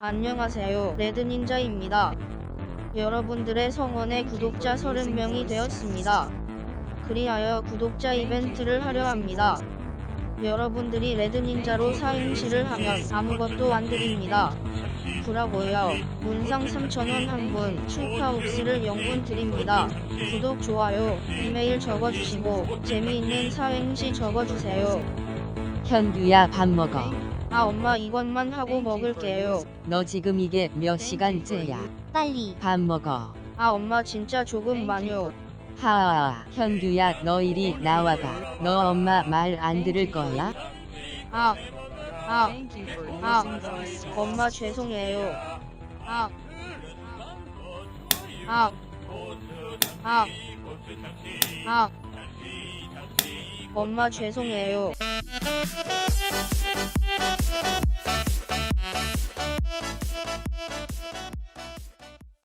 안녕하세요. 레드닌자입니다. 여러분들의 성원에 구독자 30명이 되었습니다. 그리하여 구독자 이벤트를 하려 합니다. 여러분들이 레드닌자로 사행시를 하면 아무것도 안 드립니다. 구라고요. 문상 3,000원 한 분, 축하옥스를 0분 드립니다. 구독, 좋아요, 이메일 적어주시고 재미있는 사행시 적어주세요. 현규야 밥 먹어. 아 엄마 이것만 하고 먹을게요. 너 지금 이게 몇 시간째야? 빨리 밥 먹어. 아 엄마 진짜 조금만요. 하아, 현규야 너 이리 나와봐. 너 엄마 말 안 들을 거야? 아, 아, 아, 엄마 죄송해요. 아, 아, 아, 아, 엄마 죄송해요.